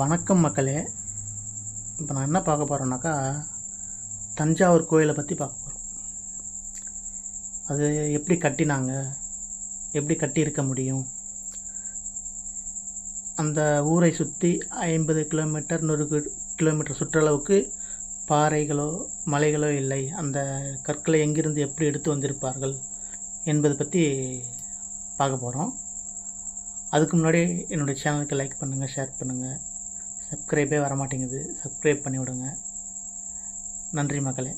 வணக்கம் மக்களே. இப்போ நான் என்ன பார்க்க போகிறேன்னாக்கா தஞ்சாவூர் கோயிலை பற்றி பார்க்க போகிறோம் அது எப்படி கட்டினாங்க? எப்படி கட்டியிருக்க முடியும்? அந்த ஊரை சுற்றி ஐம்பது கிலோமீட்டர் நூறு கிலோமீட்டர் சுற்றளவுக்கு பாறைகளோ மலைகளோ இல்லை. அந்த கற்களை எங்கிருந்து எப்படி எடுத்து வந்திருப்பார்கள் என்பது பற்றி பார்க்க போகிறோம் அதுக்கு முன்னாடி என்னுடைய சேனலுக்கு லைக் பண்ணுங்கள் ஷேர் பண்ணுங்கள் சப்ஸ்கிரைபே வர மாட்டேங்குது சப்ஸ்கிரைப் பண்ணி விடுங்க. நன்றி மக்களே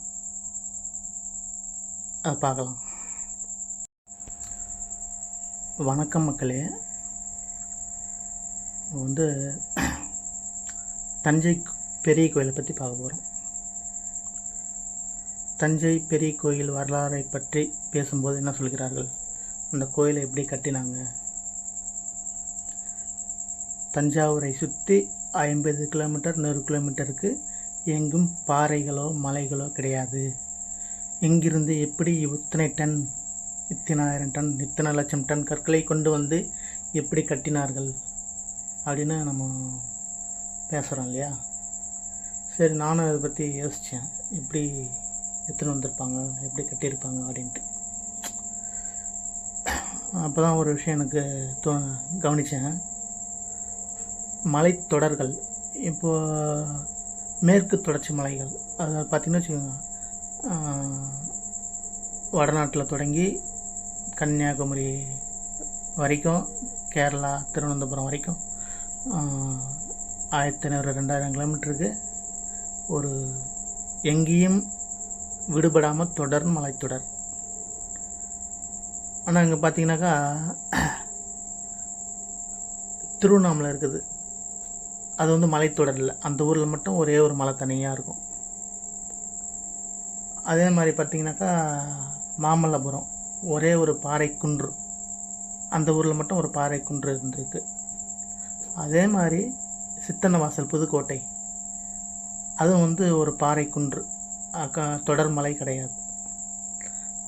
அதை பார்க்கலாம் வணக்கம் மக்களே. வந்து தஞ்சை பெரிய கோயிலை பற்றி பார்க்க போகிறோம் தஞ்சை பெரிய கோயில் வரலாறை பற்றி பேசும்போது என்ன சொல்கிறார்கள்? அந்த கோயிலை எப்படி கட்டினாங்க? தஞ்சாவூரை சுற்றி ஐம்பது கிலோமீட்டர் நூறு கிலோமீட்டருக்கு எங்கும் பாறைகளோ மலைகளோ கிடையாது. எங்கிருந்து எப்படி இத்தனை டன் இத்தனாயிரம் டன் இத்தனை லட்சம் டன் கற்களை கொண்டு வந்து எப்படி கட்டினார்கள்? அப்படின்னு நம்ம பேசுகிறோம் இல்லையா? சரி நானும் அதை பற்றி யோசித்தேன் எப்படி எடுத்துன்னு வந்திருப்பாங்க எப்படி கட்டியிருப்பாங்க அப்படின்ட்டு. அப்போ தான் ஒரு விஷயம் எனக்கு தோ கவனித்தேன் மலைத்தொடர்கள் இப்போது மேற்கு தொடர்ச்சி மலைகள் அது பார்த்திங்கன்னா வச்சுக்கோங்க வடநாட்டில் தொடங்கி கன்னியாகுமரி வரைக்கும் கேரளா திருவனந்தபுரம் வரைக்கும் ஆயிரத்தி ஐநூறு ரெண்டாயிரம் கிலோமீட்டருக்கு ஒரு எங்கேயும் விடுபடாமல் தொடர் மலைத்தொடர். ஆனால் இங்கே பார்த்தீங்கன்னாக்கா திருவண்ணாமலை இருக்குது. அது வந்து மலைத்தொடர் இல்லை. அந்த ஊரில் மட்டும் ஒரே ஒரு மலை தனியாக இருக்கும். அதே மாதிரி பார்த்தீங்கன்னாக்கா மாமல்லபுரம். ஒரே ஒரு பாறை குன்று. அந்த ஊரில் மட்டும் ஒரு பாறை குன்று இருந்திருக்கு. அதே மாதிரி சித்தன்னவாசல் புதுக்கோட்டை. அதுவும் வந்து ஒரு பாறை குன்று. தொடர் மலை கிடையாது.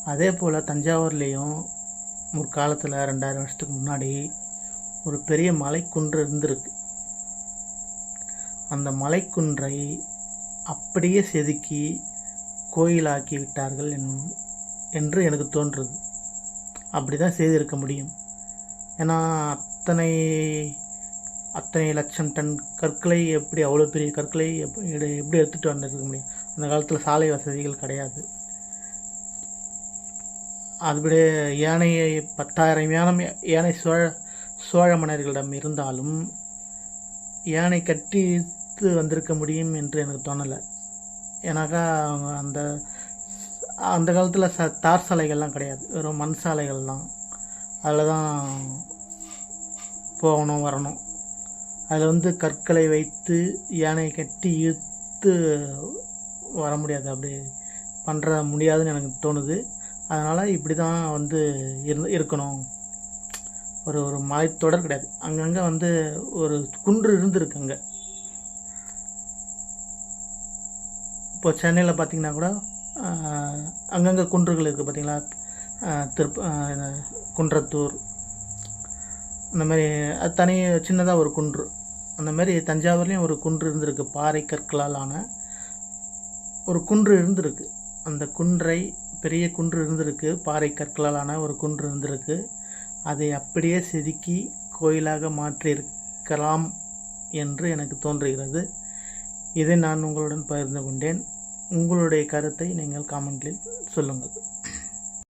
அதே போல் தஞ்சாவூர்லேயும் முற்காலத்தில் ரெண்டாயிரம் வருஷத்துக்கு முன்னாடி ஒரு பெரிய மலைக்குன்று இருந்திருக்கு. அந்த மலைக்குன்றை அப்படியே செதுக்கி கோயிலாக்கி விட்டார்கள் என்- என்று எனக்கு தோன்றுது. அப்படி தான் செய்திருக்க முடியும். ஏன்னா அத்தனை அத்தனை லட்சம் டன் கற்களை எப்படி அவ்வளோ பெரிய கற்களை எப்படி எடு- எப்படி எடுத்துகிட்டு வந்திருக்க முடியும்? அந்த காலத்தில் சாலை வசதிகள் கிடையாது. அதுபடி யானையை பத்தாயிரம் யானை யானை சோழ சோழ மன்னர்களிடம் இருந்தாலும் யானை கட்டி இழுத்து வந்திருக்க முடியும் என்று எனக்கு தோணலை. ஏன்னாக்கா அவங்க அந்த அந்த காலத்தில் ச தார் சாலைகள்லாம் கிடையாது. வெறும் மண் சாலைகள் தான் அதில் தான் போகணும் வரணும். அதில் வந்து கற்களை வைத்து யானை கட்டி இழுத்து வர முடியாது. அப்படி பண்ணுற முடியாதுன்னு எனக்கு தோணுது. அதனால் இப்படி தான் வந்து இரு இருக்கணும். ஒரு ஒரு மலைத்தொடர் கிடையாது. அங்கங்கே வந்து ஒரு குன்று இருந்திருக்கு அங்கே. இப்போ சென்னையில் பார்த்தீங்கன்னா கூட அங்கங்கே குன்றுகள் இருக்குது பார்த்திங்களா திருப்ப குன்றத்தூர். அந்த மாதிரி அது தனி சின்னதாக ஒரு குன்று. அந்த மாதிரி தஞ்சாவூர்லேயும் ஒரு குன்று இருந்திருக்கு பாறை கற்களால் ஆன ஒரு குன்று இருந்திருக்கு. அந்த குன்றை பெரிய குன்று இருந்திருக்கு பாறை கற்களால் ஆன ஒரு குன்று இருந்திருக்கு. அதை அப்படியே செதுக்கி கோயிலாக மாற்றியிருக்கலாம் என்று எனக்கு தோன்றுகிறது. இதை நான் உங்களுடன் பகிர்ந்து கொண்டேன். உங்களுடைய கருத்தை நீங்கள் காமெண்டில் சொல்லுங்கள்.